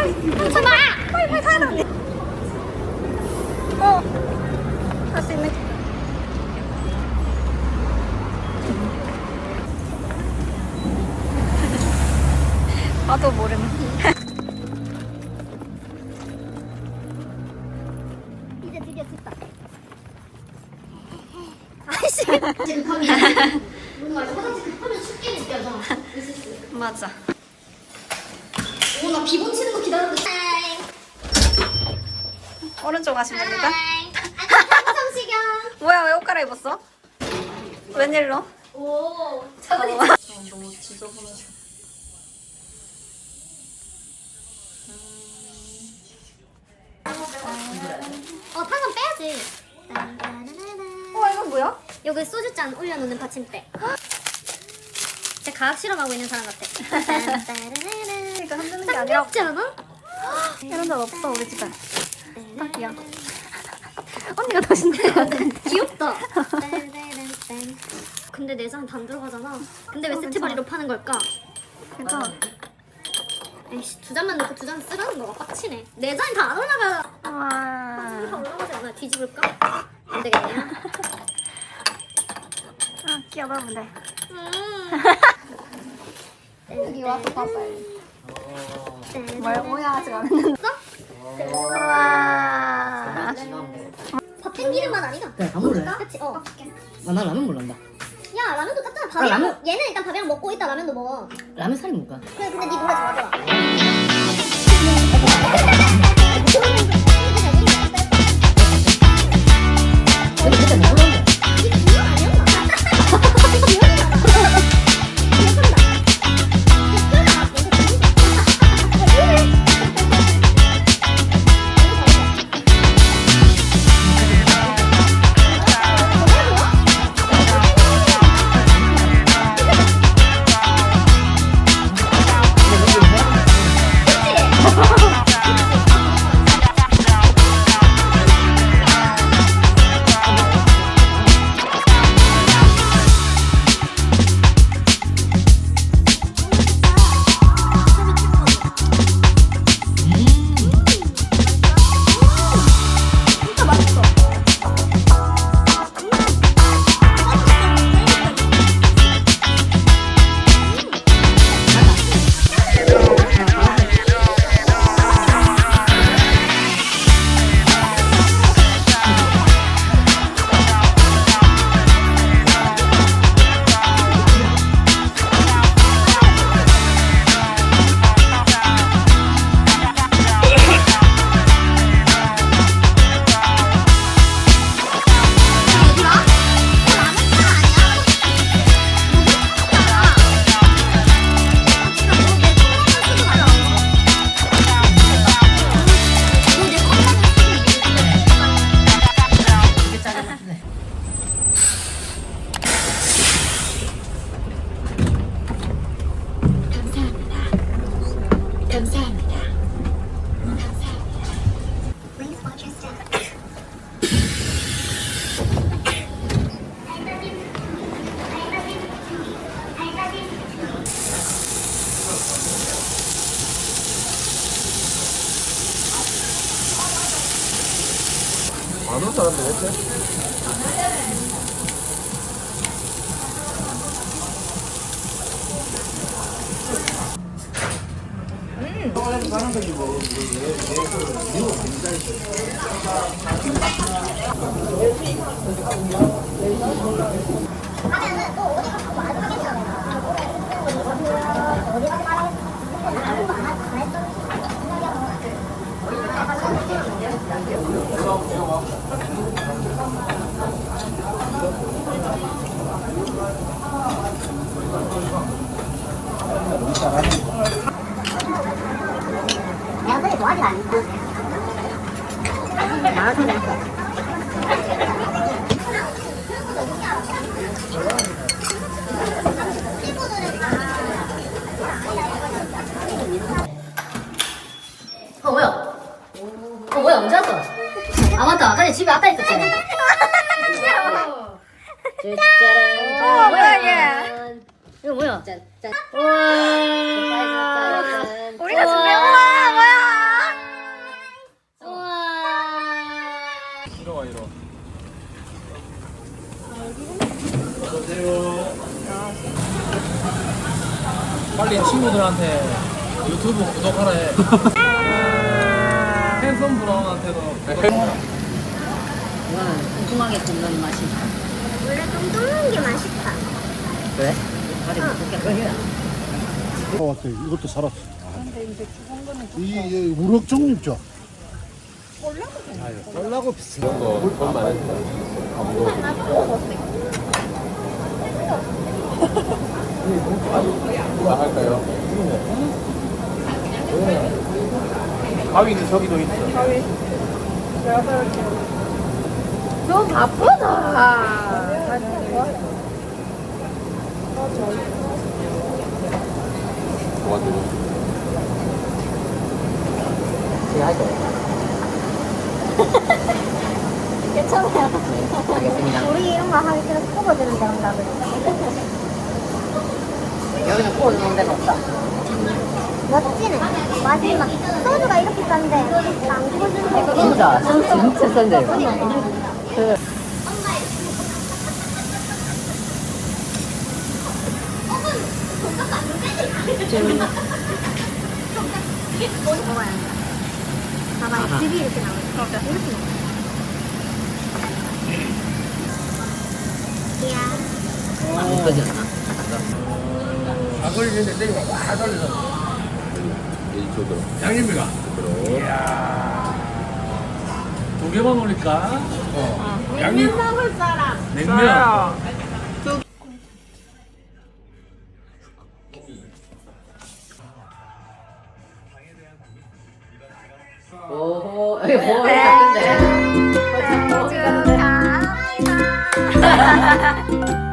빨리 돼. 어. 할수 있는. 나도 모름. 이제 드디어 됐다. 아이씨. 급하면 뭔가 화장실 급하면 춥게 느껴져. 맞아. 오나 비번 치는 거 기다렸는데. 오른쪽 가시면 됩니다. 성시경. 뭐야 왜 옷 갈아입었어? 웬일로? 오. 저번에 너무 지저분해서. 어 당근 빼야지. 어 이건 뭐야? 여기 소주잔 올려놓는 받침대. 진짜 과학 실험하고 있는 사람 같아. 이거 흔드는 게 아니라 지 않아? 이런 적 없어 우리 집에. 딱이야. 언니가 더 신기해 같은데. 귀엽다. 근데 내장 단 들어가잖아. 근데 왜 어, 세트바리로 파는 걸까? 괜찮아. 에이씨 두 잔만 넣고 두 잔 쓰라는 거가 빡치네. 내장이 다 안 올라가. 다 아, 올라가지 않아. 뒤집을까? 안 되겠네요. 아 끼어넣으면 돼. 음. 여기 와서 봐봐요. 네. 뭘 뭐야 아직 안 했는데. 와. 밥 땡기는 맛 아니다. 그래, 안 먹을래? 그치? 어. 아, 나 라면 몰란다. 야 라면도 땄잖아. 밥이랑 아, 라면? 먹- 얘는 일단 밥이랑 먹고 있다 라면도 먹어. 라면 살이 뭘까? 그래 근데 네 노래 잘하더라. 많은 사람들 했지? 하면은 또 어디 가서 말도 하겠잖아. 어 뭐야? 어 뭐야 언제 왔어? 아 맞다 아까 집에 왔다 했었잖아 짜란 어, 뭐야, 이게? 이거 뭐야? 짠, 짠. 우와 우리가 준비한 거야, 뭐야? 우와 이리 와 이리 와 친구들한테 유튜브 구독하라 해 핸섬 브라운한테도 이거는 뚱뚱하게 굽는 맛이 원래 뚱뚱한 게 맛있다. 그래? 다리 못 끓여 살아왔어. 이것도 살았어. 이게 이게 우럭 종류죠. 꼴라고 비슷해. 이런 거돈 많이 했 할까요? 가위는 저기도 있어 너 바쁘다. 도와주고 제가 할 거예요 괜찮아요. 알겠습니다 우리 이런 거 하기 싫어서 뽑아주는 데 온다 그래. 여기는 구워주는 데가 없다 멋지네. 마지막. 소주가 이렇게 싼데 안 구워주는 데가 진짜 진짜 싼데 이거 먹어야 돼. 봐봐, 즙이 이렇게 나오죠. 이렇게 나와. 이야. 예쁘지 않아? 안 걸리는데 내가 와 돌려서 이쪽으로 양념이가 두 개만 올릴까? 어. 양념 먹을 사람 냉면 오호 이거 뭐 같은데 왜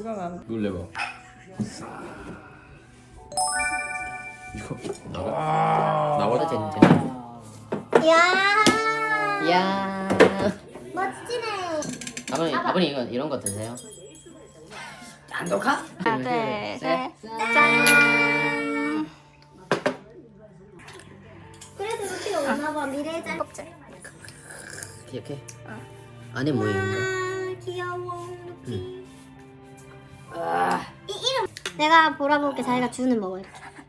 그건 안. 눌러봐. 이거 나와 나와. 어, 재밌지 이야. 이야 멋지네. 아버님 아버님 이거 이런 거 드세요? 안독하? 하나, 둘, 셋. 짠. 그래서 루치가 오나 봐. 미래의 짤. 껍질. 기억해? 안에 뭐 있는 아, 귀여워. 루치. 이 이름 내가 보라볼게 자기가 주는 먹어야 돼.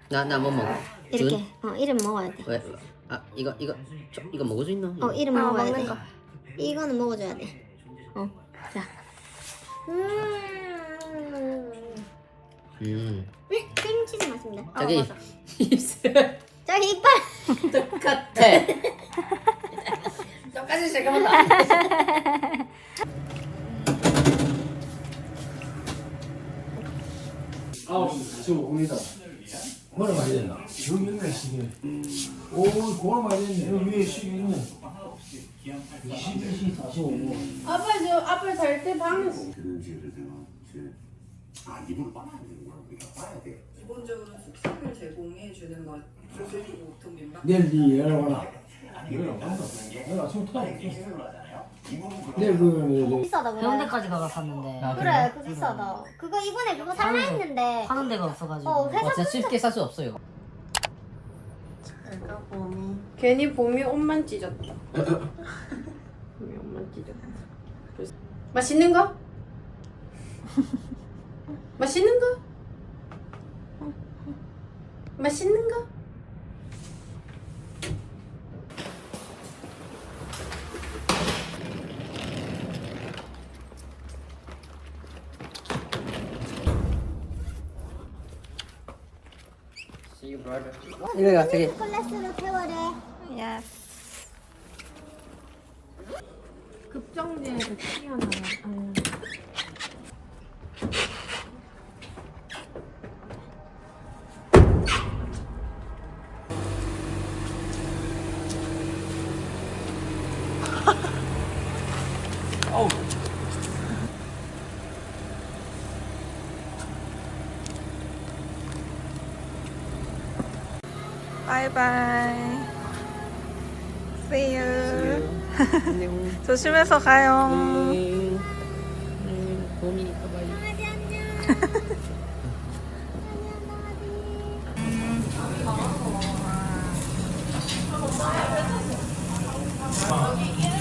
나나 뭐 먹어? 이렇게. 준? 어, 이름 먹어야 돼. 왜? 아 이거 이거 저, 이거 먹을 수 있나? 어, 이름 어, 먹어야 먹는 돼. 거. 이거는 먹어줘야 돼. 어, 자. 음. 음 음, 크림치즈 맛입니다. 저기 맞아. 입술 저기 이빨. 똑같아 똑같이 잠깐만 아홉 시 45분이다. 뭐라 말이 됐나? 여기 있네 시계. 오, 그걸 말이 됐네. 여기 위에 시계 있네. 22시 45분. 아빠 저 아빠 잘 때 방에서 기본적으로 숙식을 제공해 주는 것 소세지 보통입니다. 내일 네 얘랑 와라. 안 간다. 내일 아침 타고 올 게. 내일 그 비싸다 그래. 해운대까지 가서 샀는데 그래, 그 비싸다. 그거 이번에 그거 살라 했는데. 파는 데가 없어가지고 어, 회사 진짜 쉽게 살 수 없어요 괜히 봄이 옷만 찢었다. 봄이 옷만 찢었다. 그래서- 맛있는 거? 맛있는 거? 맛있는 거? 이거가 되게 급정지에서 튀어나와. 바이바이. See you. 조심해서 가요.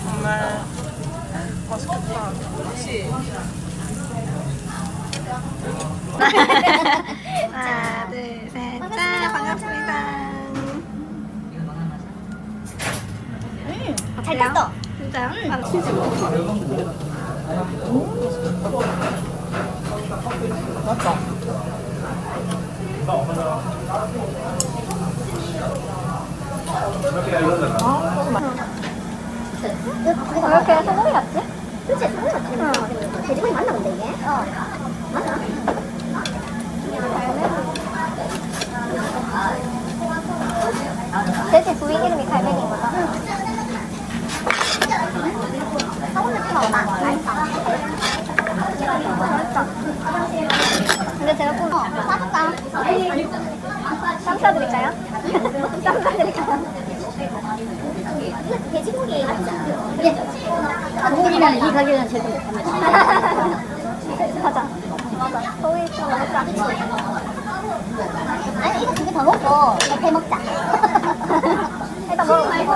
정말 맛있겠다. 하나, 둘, 셋, 짠! 반갑습니다. 잘 땄어. 진짜요? 아, 왜 이렇게 소고기 같지? 그치, 소고기 같지? 돼지고기 맞나 본데, 이게? 어. 맞나? 돼지 부위 이름이 갈매기인 거죠? 소금 느낌 없나? 맛있다. 맛있다. 근데 제가 좀, 어, 싸줄까? 쌈 싸드릴까요? 쌈 싸드릴까요? 돼지고기 맞죠? 예. 이 가격은 제일 맞아. 맞아. 거기 너무 싸. 아니 이거 두개더 먹고 배 먹자. 일단 먹어 말고.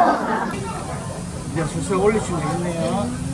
이제 슬슬 올리시면 되겠네요.